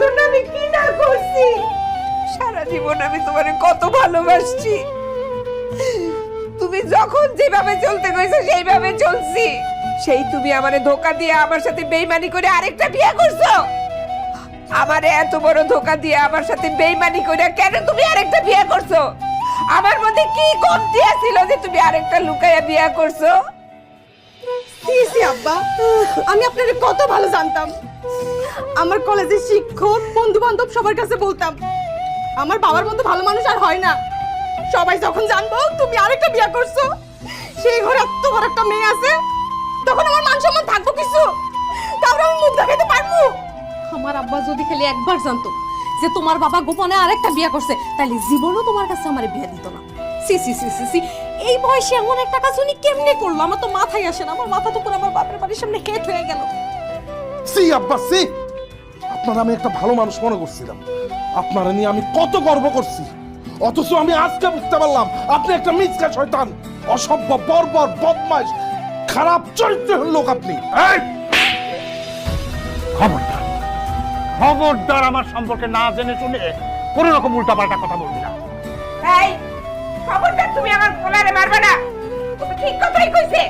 জন্য আমি কি না করছি। সারা জীবন আমি তোমারে কত ভালোবাসছি। তুমি যখন যেভাবে চলতে সেইভাবে চলছি। সেই তুমি আমারে ধোকা দিয়ে আমার সাথে বেইমানি করে আরেকটা বিয়ে করছ। আমারে এত বড় ধোকা দিয়ে আমার সাথে বেইমানি করে কেন তুমি আরেকটা বিয়ে করছ? আমার মধ্যে কি কমতি ছিল যে তুমি আরেকটা লুকাইয়া বিয়ে করছ? সি আব্বা। আমি আপনাকে কত ভালো জানতাম। আমার কলেজের শিক্ষক বন্ধু বান্ধব সবার কাছে বলতাম, আমার বাবার মতো ভালো মানুষ আর হয় না। সবাই যখন জানব, তুমি আরেকটা বিয়ে করছ। সেই ঘরে বড় একটা মেয়ে আছে, তখন আমার মান সম্মান থাকব কিছু? তাহলে আমি মুখ দেখাতে পারব? আমার আব্বা যদি খালি একবার জানতো যে তোমার বাবা গোপনে আরেকটা বিয়ে করছে, তাহলে জীবনও তোমার কাছে আমার বিয়ে দিত না। সি সি সি সি সি এই বয়সে এমন একটা কাজ উনি কেমনে করল? আমার তো মাথায় আসে না। আমার মাথা তো পুরো আমার বাপের বাড়ির সামনে হেট হয়ে গেল। সি আব্বা সি আপনার আমি একটা ভালো মানুষ মনে করছিলাম। আপনারা নিয়ে আমি কত গর্ব করছি। অথচ আমি আজকে বুঝতে পারলাম আপনি একটা মিসকা শয়তান অসভ্য বর্বর বদমাইশ খারাপ চরিত্রের লোক আপনি। এই! খবরদার। খবরদার আমার সম্পর্কে না জেনে শুনে কোনো রকম উল্টাপাল্টা কথা বলবি না। এই! খবরদার তুমি আমার পোলারে মারবে না। ও ঠিক কথাই কইছে।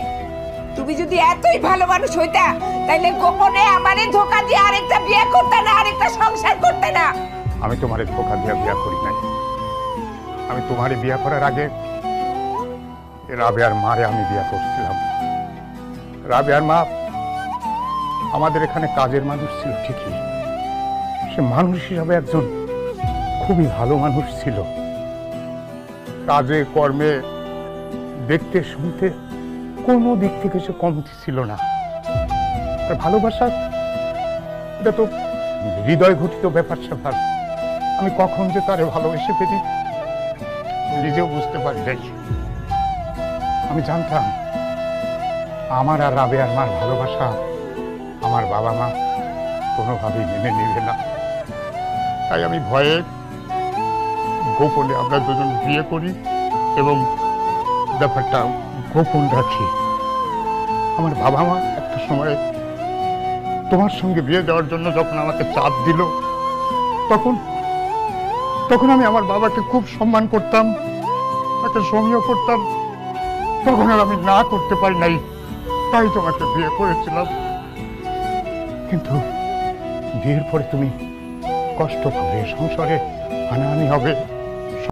তুমি যদি এতই ভালো মানুষ হইতা, তাইলে গোপনে আমারে ধোকা দিয়ে আরেকটা বিয়ে করতে না, আরেকটা সংসার করতে না। আমি তোমারে ধোকা দিয়া বিয়া করি নাই। আমি তোমারে বিয়া করার আগে রাবেয়ার মারে আমি বিয়া করছিলাম। রাবেয়ার মা আমাদের এখানে কাজের মানুষ ছিল ঠিকই। সে মানুষ হিসাবে একজন খুবই ভালো মানুষ ছিল। কাজে, কর্মে, দেখতে, শুনতে কোনো দিক থেকে সে কমতি ছিল না। আর ভালোবাসা, এটা তো হৃদয় ঘটিত ব্যাপার স্যাপার। আমি কখন যে তারে ভালোবেসে ফেলি নিজেও বুঝতে পারি নাই। আমি জানতাম, আমার আর রাবেয়ার মার ভালোবাসা আমার বাবা মা কোনোভাবেই মেনে নেবে না। তাই আমি ভয়ে গোপনে আমরা দুজন বিয়ে করি এবং ব্যাপারটা গোপন রাখি। আমার বাবা মা একটা সময় তোমার সঙ্গে বিয়ে দেওয়ার জন্য যখন আমাকে চাপ দিল, তখন তখন আমি আমার বাবাকে খুব সম্মান করতাম তাকে সমীহ করতাম। তখন আর আমি না করতে পারি নাই, তাই তোমাকে বিয়ে করেছিলাম। কিন্তু বিয়ের পরে তুমি কষ্ট করে সংসারে হানাহানি হবে।